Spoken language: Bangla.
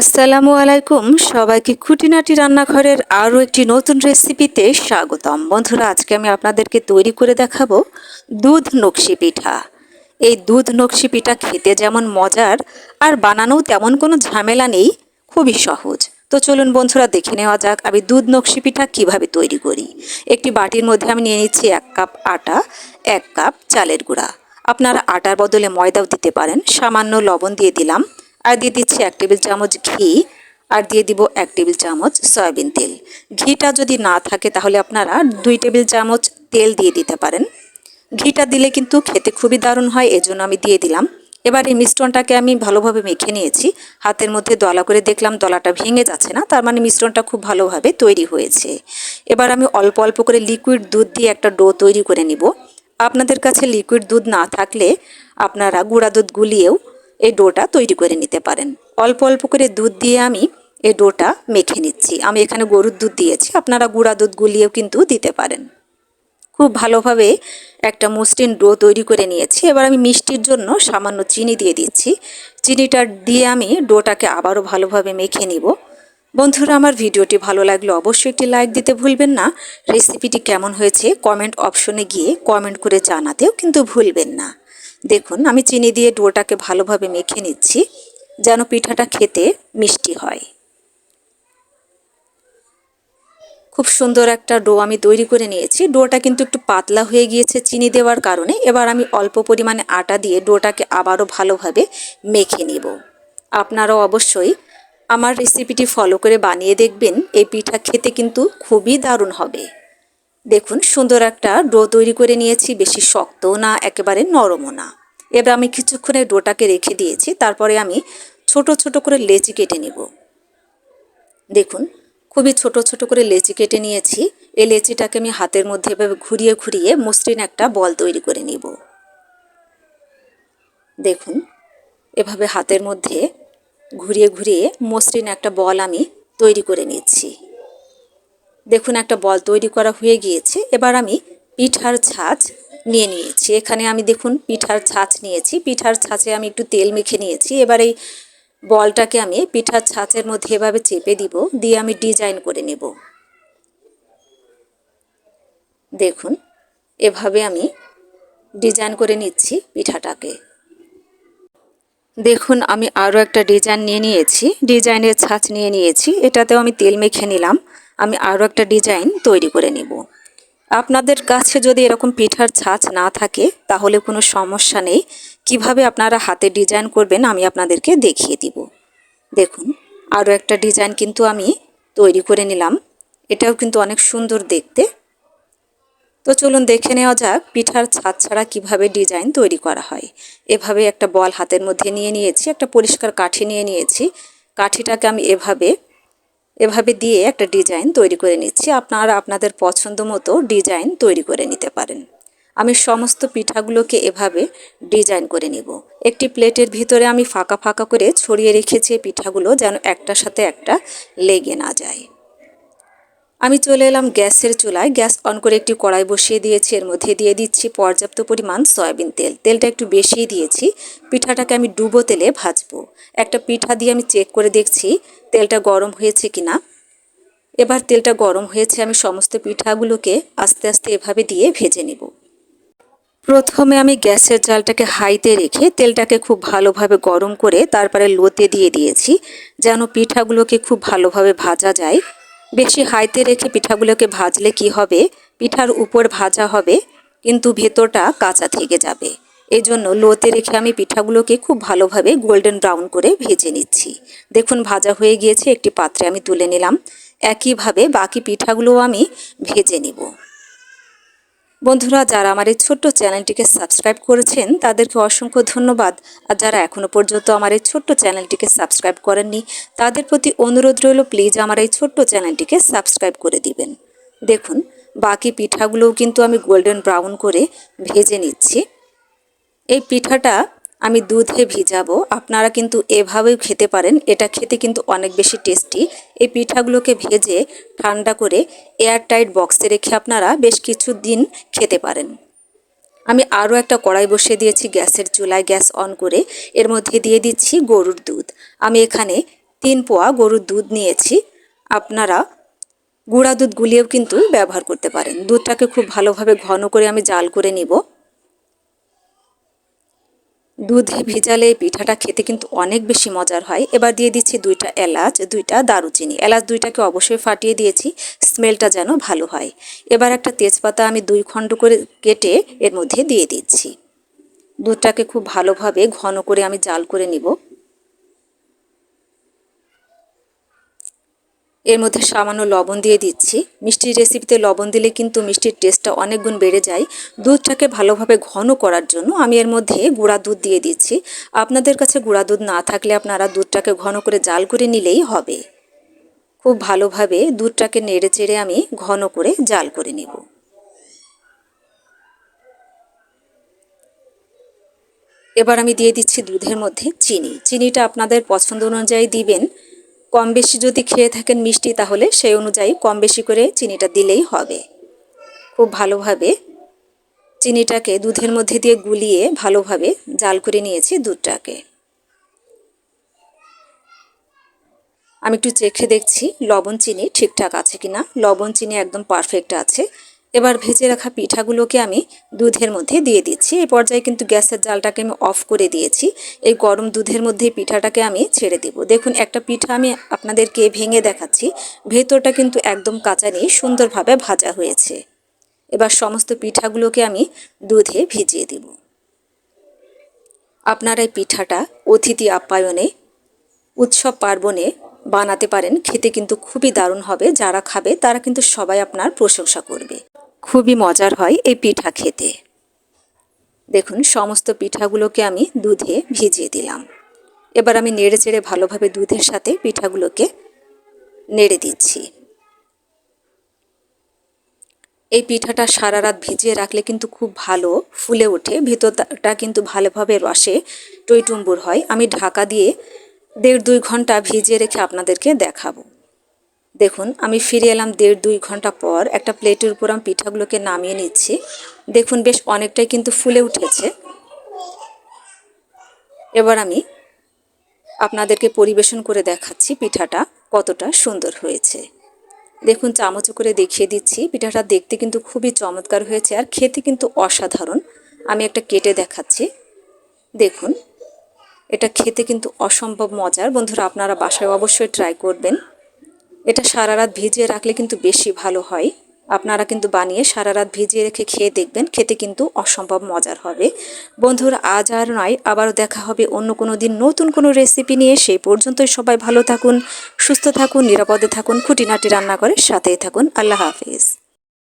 আসসালামু আলাইকুম। সবাইকে খুঁটিনাটি রান্নাঘরের আরও একটি নতুন রেসিপিতে স্বাগতম। বন্ধুরা, আজকে আমি আপনাদেরকে তৈরি করে দেখাবো দুধ নকশি পিঠা। এই দুধ নকশি পিঠা খেতে যেমন মজার আর বানানোও তেমন কোনো ঝামেলা নেই, খুবই সহজ। তো চলুন বন্ধুরা, দেখে নেওয়া যাক আমি দুধ নকশি পিঠা কীভাবে তৈরি করি। একটি বাটির মধ্যে আমি নিয়ে নিচ্ছি এক কাপ আটা, এক কাপ চালের গুঁড়া। আপনারা আটার বদলে ময়দাও দিতে পারেন। সামান্য লবণ দিয়ে দিলাম। আর দিয়ে দিচ্ছি এক টেবিল চামচ ঘি, আর দিয়ে দিব এক টেবিল চামচ সয়াবিন তেল। ঘিটা যদি না থাকে তাহলে আপনারা দুই টেবিল চামচ তেল দিয়ে দিতে পারেন। ঘিটা দিলে কিন্তু খেতে খুবই দারুণ হয়, এজন্য আমি দিয়ে দিলাম। এবার এই মিশ্রণটাকে আমি ভালোভাবে মেখে নিয়েছি। হাতের মধ্যে দলা করে দেখলাম দলাটা ভেঙে যাচ্ছে না, তার মানে মিশ্রণটা খুব ভালোভাবে তৈরি হয়েছে। এবার আমি অল্প অল্প করে লিকুইড দুধ দিয়ে একটা ডো তৈরি করে নিব। আপনাদের কাছে লিকুইড দুধ না থাকলে আপনারা গুঁড়া দুধ গুলিয়েও এই ডোটা তৈরি করে নিতে পারেন। অল্প অল্প করে দুধ দিয়ে আমি এই ডোটা মেখে নিচ্ছি। আমি এখানে গরুর দুধ দিয়েছি। আপনারা গুঁড়া দুধ গুলিয়েও কিন্তু দিতে পারেন। খুব ভালোভাবে একটা মসৃণ ডো তৈরি করে নিয়েছি। এবার আমি মিষ্টির জন্য সামান্য চিনি দিয়ে দিচ্ছি। চিনিটা দিয়ে আমি ডোটাকে আবারও ভালোভাবে মেখে নিব। বন্ধুরা, আমার ভিডিওটি ভালো লাগলে অবশ্যই একটি লাইক দিতে ভুলবেন না। রেসিপিটি কেমন হয়েছে কমেন্ট অপশনে গিয়ে কমেন্ট করে জানাতেও কিন্তু ভুলবেন না। দেখুন, আমি চিনি দিয়ে ডোটাকে ভালোভাবে মেখে নিচ্ছি, যেন পিঠাটা খেতে মিষ্টি হয়। খুব সুন্দর একটা ডো আমি তৈরি করে নিয়েছি। ডোটা কিন্তু একটু পাতলা হয়ে গিয়েছে চিনি দেওয়ার কারণে। এবার আমি অল্প পরিমাণে আটা দিয়ে ডোটাকে আবারও ভালোভাবে মেখে নিব। আপনারাও অবশ্যই আমার রেসিপিটি ফলো করে বানিয়ে দেখবেন। এই পিঠা খেতে কিন্তু খুবই দারুণ হবে। দেখুন, সুন্দর একটা ডো তৈরি করে নিয়েছি, বেশি শক্তও না, একেবারে নরমও না। এবার আমি কিছুক্ষণের ডোটাকে রেখে দিয়েছি, তারপরে আমি ছোট ছোট করে লেচি কেটে নেব। দেখুন, খুবই ছোট ছোট করে লেচি কেটে নিয়েছি। এই লেচিটাকে আমি হাতের মধ্যে এভাবে ঘুরিয়ে ঘুরিয়ে মসৃণ একটা বল তৈরি করে নিব। দেখুন, এভাবে হাতের মধ্যে ঘুরিয়ে ঘুরিয়ে মসৃণ একটা বল আমি তৈরি করে নিচ্ছি। দেখুন একটা বল তৈরি করা হয়ে গিয়েছে। এবার আমি পিঠার ছাঁচ নিয়ে নিয়েছি। এখানে আমি দেখুন পিঠার ছাঁচ নিয়েছি। পিঠার ছাঁচে আমি একটু তেল মেখে নিয়েছি। এবার এই বলটাকে আমি পিঠার ছাঁচের মধ্যে এভাবে চেপে দিব, দিয়ে আমি ডিজাইন করে নেব। দেখুন, এভাবে আমি ডিজাইন করে নিচ্ছি পিঠাটাকে। দেখুন, আমি আরও একটা ডিজাইন নিয়ে নিয়েছি। ডিজাইনের ছাঁচ নিয়ে নিয়েছি। এটাতেও আমি তেল মেখে নিলাম। আমি আরও একটা ডিজাইন তৈরি করে নেব। আপনাদের কাছে যদি এরকম পিঠার ছাঁচ না থাকে, তাহলে কোনো সমস্যা নেই। কীভাবে আপনারা হাতে ডিজাইন করবেন আমি আপনাদেরকে দেখিয়ে দিব। দেখুন আরও একটা ডিজাইন কিন্তু আমি তৈরি করে নিলাম। এটাও কিন্তু অনেক সুন্দর দেখতে। তো চলুন দেখে নেওয়া যাক পিঠার ছাদ ছাড়া কীভাবে ডিজাইন তৈরি করা হয়। এভাবে একটা বল হাতের মধ্যে নিয়ে নিয়েছি, একটা পরিষ্কার কাঠি নিয়ে নিয়েছি। কাঠিটাকে আমি এভাবে এভাবে দিয়ে একটা ডিজাইন তৈরি করে নিচ্ছি। আপনারা আপনাদের পছন্দ মতো ডিজাইন তৈরি করে নিতে পারেন। আমি সমস্ত পিঠাগুলোকে এভাবে ডিজাইন করে নিব। একটি প্লেটের ভিতরে আমি ফাঁকা ফাঁকা করে ছড়িয়ে রেখেছি পিঠাগুলো যেন একটার সাথে একটা লেগে না যায়। আমি চলে এলাম গ্যাসের চুলায়। গ্যাস অন করে একটি কড়াই বসিয়ে দিয়েছি। এর মধ্যে দিয়ে দিচ্ছি পর্যাপ্ত পরিমাণ সয়াবিন তেল। তেলটা একটু বেশিই দিয়েছি। পিঠাটাকে আমি ডুবো তেলে ভাজবো। একটা পিঠা দিয়ে আমি চেক করে দেখছি তেলটা গরম হয়েছে কি না এবার তেলটা গরম হয়েছে, আমি সমস্ত পিঠাগুলোকে আস্তে আস্তে এভাবে দিয়ে ভেজে নেব। প্রথমে আমি গ্যাসের জালটাকে হাইতে রেখে তেলটাকে খুব ভালোভাবে গরম করে তারপরে লোতে দিয়ে দিয়েছি, যেন পিঠাগুলোকে খুব ভালোভাবে ভাজা যায়। বেশি হাইতে রেখে পিঠাগুলোকে ভাজলে কি হবে? পিঠার উপর ভাজা হবে, কিন্তু ভেতরটা কাঁচা থেকে যাবে। এই জন্য লোতে রেখে আমি পিঠাগুলোকে খুব ভালোভাবে গোল্ডেন ব্রাউন করে ভেজে নিচ্ছি। দেখুন, ভাজা হয়ে গিয়েছে, একটি পাত্রে আমি তুলে নিলাম। একইভাবে বাকি পিঠাগুলোও আমি ভেজে নিব। বন্ধুরা, যারা আমার এই ছোট্ট চ্যানেলটিকে সাবস্ক্রাইব করেছেন, তাদেরকে অসংখ্য ধন্যবাদ। আর যারা এখনও পর্যন্ত আমার এই ছোট্ট চ্যানেলটিকে সাবস্ক্রাইব করেননি, তাদের প্রতি অনুরোধ রইল, প্লিজ আমার এই ছোট্ট চ্যানেলটিকে সাবস্ক্রাইব করে দিবেন। দেখুন, বাকি পিঠাগুলোও কিন্তু আমি গোল্ডেন ব্রাউন করে ভেজে নিচ্ছি। এই পিঠাটা আমি দুধে ভিজাবো। আপনারা কিন্তু এভাবেও খেতে পারেন। এটা খেতে কিন্তু অনেক বেশি টেস্টি। এই পিঠাগুলোকে ভেজে ঠান্ডা করে এয়ারটাইট বক্সে রেখে আপনারা বেশ কিছু দিন খেতে পারেন। আমি আরও একটা কড়াই বসিয়ে দিয়েছি গ্যাসের চুলায় গ্যাস অন করে। এর মধ্যে দিয়ে দিচ্ছি গরুর দুধ। আমি এখানে তিন পোয়া গরুর দুধ নিয়েছি। আপনারা গুঁড়া দুধ গুলিয়েও কিন্তু ব্যবহার করতে পারেন। দুধটাকে খুব ভালোভাবে ঘন করে আমি জাল করে নিব। দুধে ভেজালে পিঠাটা খেতে কিন্তু অনেক বেশি মজার হয়। এবার দিয়ে দিচ্ছি দুইটা এলাচ, দুইটা দারুচিনি। এলাচ দুইটাকে অবশ্যই ফাটিয়ে দিয়েছি, স্মেলটা যেন ভালো হয়। এবার একটা তেজপাতা আমি দুই খণ্ড করে কেটে এর মধ্যে দিয়ে দিচ্ছি। দুধটাকে খুব ভালোভাবে ঘন করে আমি জাল করে নিব। এর মধ্যে সামান্য লবণ দিয়ে দিচ্ছি। মিষ্টির রেসিপিতে লবণ দিলে কিন্তু মিষ্টির টেস্টটা অনেক গুণ বেড়ে যায়। দুধটাকে ভালোভাবে ঘন করার জন্য আমি এর মধ্যে গুঁড়া দুধ দিয়ে দিচ্ছি। আপনাদের কাছে গুঁড়া দুধ না থাকলে আপনারা দুধটাকে ঘন করে জাল করে নিলেই হবে। খুব ভালোভাবে দুধটাকে নেড়ে চেড়ে আমি ঘন করে জাল করে নেব। এবার আমি দিয়ে দিচ্ছি দুধের মধ্যে চিনি। চিনিটা আপনাদের পছন্দ অনুযায়ী দিবেন। কম বেশি যদি খেয়ে থাকেন মিষ্টি, তাহলে সেই অনুযায়ী কম বেশি করে চিনিটা দিলেই হবে। খুব ভালোভাবে চিনিটাকে দুধের মধ্যে দিয়ে গুলিয়ে ভালোভাবে জাল করে নিয়েছি দুধটাকে। আমি একটু চেখে দেখছি, লবণ চিনি ঠিকঠাক আছে কিনা? লবণ চিনি একদম পারফেক্ট আছে। এবার ভেজে রাখা পিঠাগুলোকে আমি দুধের মধ্যে দিয়ে দিচ্ছি। এই পর্যায়ে কিন্তু গ্যাসের জালটাকে আমি অফ করে দিয়েছি। এই গরম দুধের মধ্যে পিঠাটাকে আমি ছেড়ে দেব। দেখুন, একটা পিঠা আমি আপনাদেরকে ভেঙে দেখাচ্ছি। ভেতরটা কিন্তু একদম কাঁচা নেই, সুন্দরভাবে ভাজা হয়েছে। এবার সমস্ত পিঠাগুলোকে আমি দুধে ভিজিয়ে দেব। আপনারা এই পিঠাটা অতিথি আপ্যায়নে, উৎসব পার্বণে বানাতে পারেন। খেতে কিন্তু খুবই দারুণ হবে। যারা খাবে, তারা কিন্তু সবাই আপনার প্রশংসা করবে। খুবই মজার হয় এই পিঠা খেতে। দেখুন, সমস্ত পিঠাগুলোকে আমি দুধে ভিজিয়ে দিলাম। এবার আমি নেড়ে চেড়ে ভালোভাবে দুধের সাথে পিঠাগুলোকে নেড়ে দিচ্ছি। এই পিঠাটা সারা রাত ভিজিয়ে রাখলে কিন্তু খুব ভালো ফুলে ওঠে। ভিতরটা কিন্তু ভালোভাবে রসে, টইটুম্বুর হয়। আমি ঢাকা দিয়ে দেড় দুই ঘণ্টা ভিজিয়ে রেখে আপনাদেরকে দেখাবো। দেখুন, আমি ফিরে এলাম দেড় দুই ঘণ্টা পর একটা প্লেটের উপর আমি পিঠাগুলোকে নামিয়ে নিচ্ছি। দেখুন, বেশ অনেকটাই কিন্তু ফুলে উঠেছে। এবার আমি আপনাদেরকে পরিবেশন করে দেখাচ্ছি পিঠাটা কতটা সুন্দর হয়েছে। দেখুন, চামচ করে দেখিয়ে দিচ্ছি। পিঠাটা দেখতে কিন্তু খুবই চমৎকার হয়েছে আর খেতে কিন্তু অসাধারণ। আমি একটা কেটে দেখাচ্ছি। দেখুন, এটা খেতে কিন্তু অসম্ভব মজার। বন্ধুরা, আপনারা বাসায় অবশ্যই ট্রাই করবেন। এটা সারা রাত ভিজিয়ে রাখলে কিন্তু বেশি ভালো হয়। আপনারা কিন্তু বানিয়ে সারা রাত ভিজিয়ে রেখে খেয়ে দেখবেন, খেতে কিন্তু অসম্ভব মজার হবে। বন্ধুরা, আজ আর নয়, আবারও দেখা হবে অন্য কোনো দিন নতুন কোনো রেসিপি নিয়ে। সেই পর্যন্তই সবাই ভালো থাকুন, সুস্থ থাকুন, নিরাপদে থাকুন, খুঁটিনাটি রান্না করে সাথেই থাকুন। আল্লাহ হাফিজ।